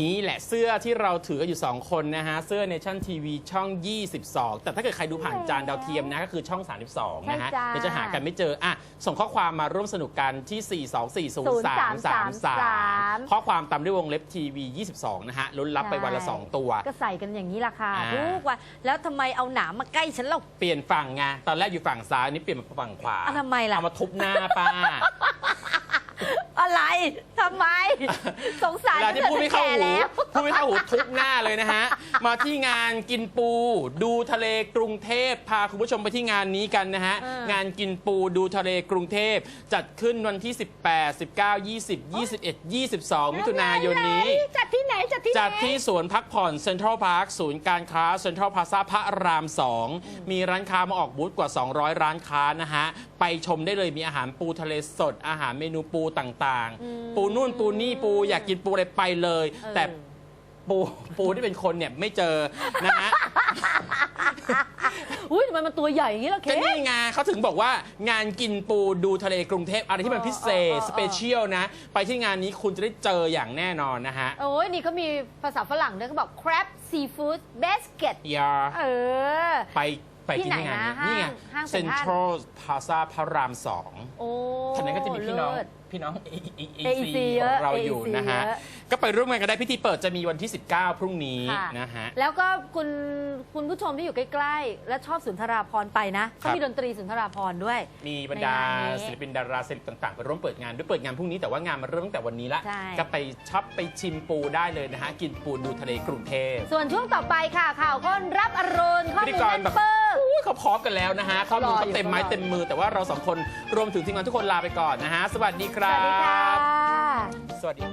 นี่แหละเสื้อที่เราถือกันอยู่ 2 คนนะฮะ เสื้อเนชั่นทีวีช่อง 22 แต่ถ้าเกิดใครดูผ่านจานดาวเทียมนะ ก็คือช่อง 32 นะฮะใช่จ้าเดี๋ยวจะหากันไม่เจอ อะ ส่งข้อความมาร่วมสนุกกันที่ 4240333 ข้อความตามด้วยวงเล็บทีวี 22 นะฮะลุ้นรับไปวันละ2ตัว ก็ใส่กันอย่างนี้ล่ะค่ะอ่า ทุกวันแล้วทำไมเอาหนามมาใกล้ฉันเราเปลี่ยนฝั่งไงตอนแรกอยู่ฝั่งซ้ายนี่เปลี่ยนมาฝั่งขวาอะทำไมล่ะ เอามาทุบหน้าป้า อะไรทำไม สงสารเวลาที่พูดไม่เข้าแก่หูแล้วพูดไม่เข้าหูทุบหน้าเลยนะฮะ มาที่งานกินปู ดูทะเลกรุงเทพพาคุณผู้ชมไปที่งานนี้กันนะฮะเอองานกินปูดูทะเลกรุงเทพ จัดขึ้นวันที่ 18 19 20 21 22 มิถุนายนนี้จัดที่ไหน จัดที่ไหนจัดที่สวนพักผ่อนเซ็นทรัลพาร์คศูนย์การค้าเซ็นทรัลพาซาพระราม 2 มีร้านค้ามาออกบูธกว่า 200 ร้านค้านะฮะ ไปชมได้เลยมีอาหารปูทะเลสด อาหารเมนูปูต่างๆ ปูนู่นปูนี่ปูอยากกินปูอะไรไปเลยเออแต่ปูปูที่เป็นคนเนี่ยไม่เจอนะฮะอุ้ยทำไมมันตัวใหญ่อย่างนี้ล่ะเคก็นี่ไงเขาถึงบอกว่างานกินปูดูทะเลกรุงเทพอะไรที่มันพิเศษ เออเออเออ สเปเชียลนะ ไปที่งานนี้คุณจะได้เจออย่างแน่นอนนะฮะ โอ้ยนี่เขามีภาษาฝรั่งด้วยเขาบอก crab seafood basket ยาเออ ไปไปที่ที่ไหนงานนะนี้นี่ไงห้างห้างเซ็เซ็นนทรัลทรัลพาซาพระรามสองโอ้ท่านั้นก็จะมีพี่น้อง เลิศ พี่น้องเอ AEC ซีเยขอะองเราอยู่ AEC นะฮะ เยอะ ก็ไปร่วมงานกันได้พิธีเปิดจะมีวันที่ 19 พรุ่งนี้ค่ะนะฮะ แล้วก็คุณคุณผู้ชมที่อยู่ใกล้ๆ และชอบสุนทราพรณ์ไปนะครัเขาบ มีดนตรีสุนทราพรณ์ด้วย มีบรรดาในงานนี้ศิลปินดาราศิลป์ต่างๆ ไปร่วมเปิดงานด้วยเปิดงานพรุ่งนี้แต่ว่างานมันเริ่มตั้งแต่วันนี้ละใช่ ก็ไปช็อปไปชิมปูได้เลยนะฮะ กินปูดูทะเลกรุงเทพ ส่วนช่วงต่อไปค่ะ ข่าวค้นรับอรุณข้อพิธีมูลกรแน่นแบบเปิ้งอุ้ยเขาพร้อมกันแล้วนะฮะข้อมูลรอเขาอยู่เต็มไม้รออยู่เต็มมือ แต่ว่าเราสองคนรวมถึงทีมงานทุกคนลาไปก่อนนะฮะ สวัสดีคสรับ วัสดีค่ะ สวัสดี